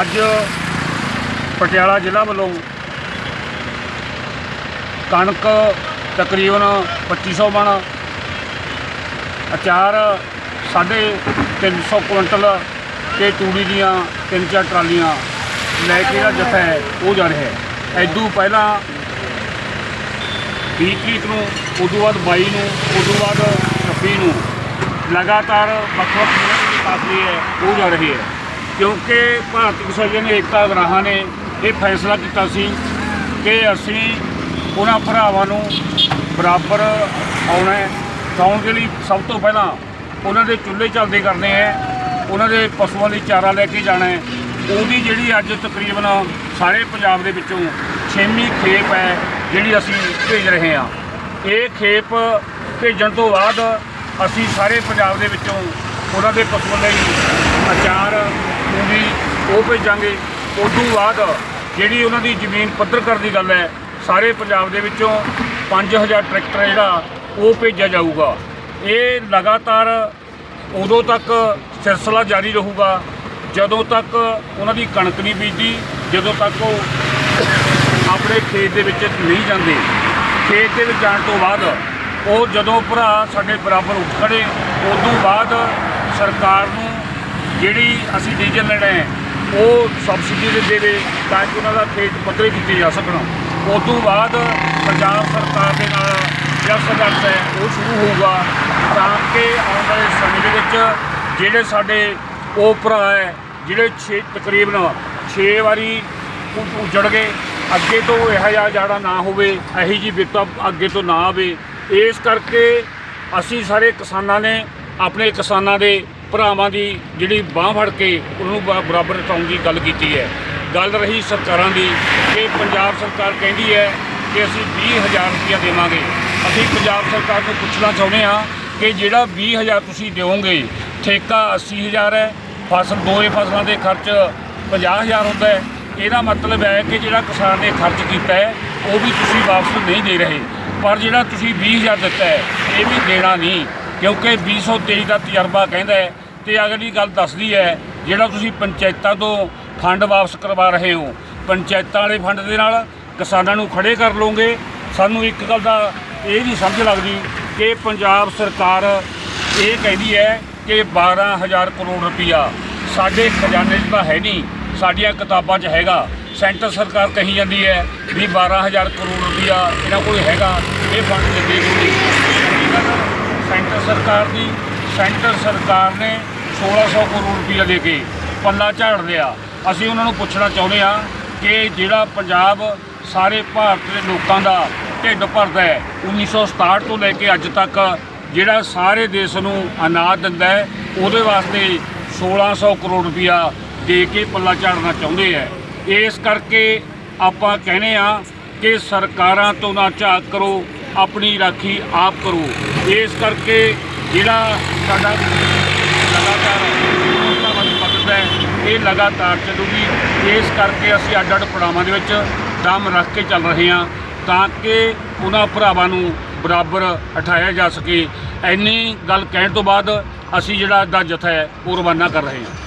ਅੱਜ ਪਟਿਆਲਾ ਜ਼ਿਲ੍ਹਾ ਵੱਲੋਂ ਕਣਕ ਤਕਰੀਬਨ 2500 ਮਣ ਅਚਾਰ ਸਾਢੇ 300 ਕੁਇੰਟਲ ਤੇ ਤੂੜੀ ਦੀਆਂ ਤਿੰਨ ਚਾਰ ਟਰਾਲੀਆਂ ਲੈ ਕੇ ਜਿਹੜਾ ਜਥਾ ਹੈ, ਉਹ ਜਾ ਰਿਹਾ ਹੈ। ਐਦੂ ਪਹਿਲਾਂ 20 ਤਰੀਕ ਨੂੰ, ਉਦੋਂ ਬਾਅਦ 22 ਨੂੰ, ਉਦੋਂ ਬਾਅਦ 26 ਨੂੰ ਲਗਾਤਾਰ ਵੱਖ ਵੱਖ ਜ਼ਿਲ੍ਹਿਆਂ ਦੇ ਕਾਫਲੇ ਹੈ, ਉਹ ਜਾ ਰਹੀ ਹੈ। ਕਿਉਂਕਿ ਭਾਰਤੀ ਕਿਸਾਨ ਏਕਤਾ ਗਰਾਹਾਂ ਨੇ ਇਹ ਫੈਸਲਾ ਕੀਤਾ ਸੀ ਕਿ ਅਸੀਂ ਉਹਨਾਂ ਭਰਾਵਾਂ ਨੂੰ ਬਰਾਬਰ ਆਉਣਾ ਹੈ। ਆਉਣ ਦੇ ਲਈ ਸਭ ਤੋਂ ਪਹਿਲਾਂ ਉਹਨਾਂ ਦੇ ਚੁੱਲ੍ਹੇ ਚੱਲਦੇ ਕਰਨੇ ਹੈ, ਉਹਨਾਂ ਦੇ ਪਸ਼ੂਆਂ ਲਈ ਚਾਰਾ ਲੈ ਕੇ ਜਾਣਾ ਹੈ। ਉਹਦੀ ਜਿਹੜੀ ਅੱਜ ਤਕਰੀਬਨ ਸਾਰੇ ਪੰਜਾਬ ਦੇ ਵਿੱਚੋਂ ਛੇਵੀਂ ਖੇਪ ਹੈ ਜਿਹੜੀ ਅਸੀਂ ਭੇਜ ਰਹੇ ਹਾਂ। ਇਹ ਖੇਪ ਭੇਜਣ ਤੋਂ ਬਾਅਦ ਅਸੀਂ ਸਾਰੇ ਪੰਜਾਬ ਦੇ ਵਿੱਚੋਂ ਉਹਨਾਂ ਦੇ ਪਸ਼ੂਆਂ ਲਈ ਅਚਾਰ ਪੂਰੀ ਉਹ ਭੇਜਾਂਗੇ। ਉਸ ਤੋਂ ਬਾਅਦ ਜਿਹੜੀ ਉਹਨਾਂ ਦੀ ਜ਼ਮੀਨ ਪੱਧਰ ਕਰਨ ਦੀ ਗੱਲ ਹੈ, ਸਾਰੇ ਪੰਜਾਬ ਦੇ ਵਿੱਚੋਂ 5000 ਟਰੈਕਟਰ ਜਿਹੜਾ, ਉਹ ਭੇਜਿਆ ਜਾਊਗਾ। ਇਹ ਲਗਾਤਾਰ ਉਦੋਂ ਤੱਕ ਸਿਲਸਿਲਾ ਜਾਰੀ ਰਹੂਗਾ, ਜਦੋਂ ਤੱਕ ਉਹਨਾਂ ਦੀ ਕਣਕ ਨਹੀਂ ਬੀਜਦੀ, ਜਦੋਂ ਤੱਕ ਉਹ ਆਪਣੇ ਖੇਤ ਦੇ ਵਿੱਚ ਨਹੀਂ ਜਾਂਦੇ। ਖੇਤ ਦੇ ਵਿੱਚ ਜਾਣ ਤੋਂ ਬਾਅਦ ਉਹ ਜਦੋਂ ਭਰਾ ਸਾਡੇ ਬਰਾਬਰ ਉੱਠ ਖੜੇ, ਉਦੋਂ ਬਾਅਦ ਸਰਕਾਰ ਨੂੰ ਜਿਹੜੀ ਅਸੀਂ ਡੀਜ਼ਲ ਲੈਣਾ ਹੈ ਉਹ ਸਬਸਿਡੀ ਦੇ ਦੇਵੇ ਤਾਂ ਕਿ ਉਹਨਾਂ ਦਾ ਖੇਤ ਪੱਧਰੇ ਕੀਤੇ ਜਾ ਸਕਣ। ਉਦੋਂ ਬਾਅਦ ਪੰਜਾਬ ਸਰਕਾਰ ਦੇ ਨਾਲ ਜਿਹੜਾ ਸੰਘਰਸ਼ ਹੈ, ਉਹ ਸ਼ੁਰੂ ਹੋਊਗਾ। ਤਾਂ ਕਿ ਆਉਣ ਵਾਲੇ ਸਮੇਂ ਦੇ ਵਿੱਚ ਜਿਹੜੇ ਸਾਡੇ ਉਹ ਭਰਾ ਹੈ, ਜਿਹੜੇ 6 ਤਕਰੀਬਨ 6 ਵਾਰੀ ਉ- ਗਏ, ਅੱਗੇ ਤੋਂ ਇਹੋ ਜਿਹਾ ਜਾੜਾ ਨਾ ਹੋਵੇ, ਇਹੀ ਜੀ ਵਿਪਤਾ ਅੱਗੇ ਤੋਂ ਨਾ ਆਵੇ। ਇਸ ਕਰਕੇ ਅਸੀਂ ਸਾਰੇ ਕਿਸਾਨਾਂ ਨੇ ਆਪਣੇ ਕਿਸਾਨਾਂ ਦੇ ਭਰਾਵਾਂ ਦੀ ਜਿਹੜੀ ਬਾਹ ਫੜ ਕੇ ਉਹਨੂੰ ਬ- ਬਰਾਬਰ ਉਠਾਉਣ ਦੀ ਗੱਲ ਕੀਤੀ ਹੈ। ਗੱਲ ਰਹੀ ਸਰਕਾਰਾਂ ਦੀ ਕਿ ਪੰਜਾਬ ਸਰਕਾਰ ਕਹਿੰਦੀ ਹੈ ਕਿ ਅਸੀਂ 20000 ਰੁਪਇਆ ਦੇਵਾਂਗੇ। ਅਸੀਂ ਪੰਜਾਬ ਸਰਕਾਰ ਨੂੰ ਪੁੱਛਣਾ ਚਾਹੁੰਦੇ ਹਾਂ ਕਿ ਜਿਹੜਾ 20000 ਤੁਸੀਂ ਦਿਓਗੇ, ਠੇਕਾ 80000 ਹੈ, ਫਸਲ ਦੋਏ ਫਸਲਾਂ ਦੇ ਖਰਚ 50000 ਹੁੰਦਾ ਹੈ। ਇਹਦਾ ਮਤਲਬ ਹੈ ਕਿ ਜਿਹੜਾ ਕਿਸਾਨ ਨੇ ਖਰਚ ਕੀਤਾ ਹੈ, ਉਹ ਵੀ ਤੁਸੀਂ ਵਾਪਸ ਨਹੀਂ ਦੇ ਰਹੇ। ਪਰ ਜਿਹੜਾ ਤੁਸੀਂ 20000 ਦਿੱਤਾ ਹੈ, ਇਹ ਵੀ ਦੇਣਾ ਨਹੀਂ। ਕਿਉਂਕਿ 2023 ਦਾ ਤਜਰਬਾ ਕਹਿੰਦਾ ਹੈ ਤੇ ਅਗਲੀ ਗੱਲ ਦੱਸਦੀ ਹੈ, ਜਿਹੜਾ ਤੁਸੀਂ ਪੰਚਾਇਤਾਂ ਤੋਂ ਫੰਡ ਵਾਪਸ ਕਰਵਾ ਰਹੇ ਹੋ, ਪੰਚਾਇਤਾਂ ਵਾਲੇ ਫੰਡ ਦੇ ਨਾਲ ਕਿਸਾਨਾਂ ਨੂੰ ਖੜੇ ਕਰ ਲਓਗੇ। ਸਾਨੂੰ ਇੱਕ ਗੱਲ ਦਾ ਇਹ ਨਹੀਂ ਸਮਝ ਲੱਗਦੀ ਕਿ ਪੰਜਾਬ ਸਰਕਾਰ ਇਹ ਕਹਿੰਦੀ ਹੈ ਕਿ 12000 ਕਰੋੜ ਰੁਪਈਆ ਸਾਡੇ ਖਜ਼ਾਨੇ 'ਚ ਤਾਂ ਹੈ ਨਹੀਂ, ਸਾਡੀਆਂ ਕਿਤਾਬਾਂ 'ਚ ਹੈਗਾ। ਸੈਂਟਰ ਸਰਕਾਰ ਕਹੀ ਜਾਂਦੀ ਹੈ ਵੀ 12000 ਕਰੋੜ ਰੁਪਈਆ ਇਹਨਾਂ ਕੋਲ ਹੈਗਾ, ਇਹ ਫੰਡ ਦਿੰਦੇ ਨਹੀਂ ਸੈਂਟਰ ਸਰਕਾਰ ਦੀ, ਸੈਂਟਰ ਸਰਕਾਰ ਨੇ 1600 ਕਰੋੜ ਰੁਪਈਆ ਦੇ ਕੇ ਪੱਲਾ ਝਾੜ ਲਿਆ। ਅਸੀਂ ਉਹਨਾਂ ਨੂੰ ਪੁੱਛਣਾ ਚਾਹੁੰਦੇ ਹਾਂ ਕਿ ਜਿਹੜਾ ਪੰਜਾਬ ਸਾਰੇ ਭਾਰਤ ਦੇ ਲੋਕਾਂ ਦਾ ਢਿੱਡ ਭਰਦਾ ਹੈ 1967 ਤੋਂ ਲੈ ਕੇ ਅੱਜ ਤੱਕ ਜਿਹੜਾ ਸਾਰੇ ਦੇਸ਼ ਨੂੰ ਅਨਾਜ ਦਿੰਦਾ ਹੈ, ਉਹਦੇ ਵਾਸਤੇ 1600 ਕਰੋੜ ਰੁਪਈਆ ਦੇ ਕੇ ਪੱਲਾ ਝਾੜਨਾ ਚਾਹੁੰਦੇ ਹੈ। ਇਸ ਕਰਕੇ ਆਪਾਂ ਕਹਿੰਦੇ ਆ ਕਿ ਸਰਕਾਰਾਂ ਤੋਂ ਨਾ ਝਾਕ ਕਰੋ ਆਪਣੀ ਰਾਖੀ ਆਪ ਕਰੋ। ਇਸ ਕਰਕੇ ਜਿਹੜਾ ਸਾਡਾ ਲਗਾਤਾਰ ਮੋਰਚਾਬੰਦੀ ਮਦਦ ਹੈ, ਇਹ ਲਗਾਤਾਰ ਚੱਲੂਗੀ। ਇਸ ਕਰਕੇ ਅਸੀਂ ਅੱਡ ਅੱਡ ਪੜਾਵਾਂ ਦੇ ਵਿੱਚ ਦਮ ਰੱਖ ਕੇ ਚੱਲ ਰਹੇ ਹਾਂ ਤਾਂ ਕਿ ਉਹਨਾਂ ਭਰਾਵਾਂ ਨੂੰ ਬਰਾਬਰ ਉਠਾਇਆ ਜਾ ਸਕੇ। ਇੰਨੀ ਗੱਲ ਕਹਿਣ ਤੋਂ ਬਾਅਦ ਅਸੀਂ ਜਿਹੜਾ ਦਾ ਜਥਾ ਹੈ, ਉਹ ਰਵਾਨਾ ਕਰ ਰਹੇ ਹਾਂ।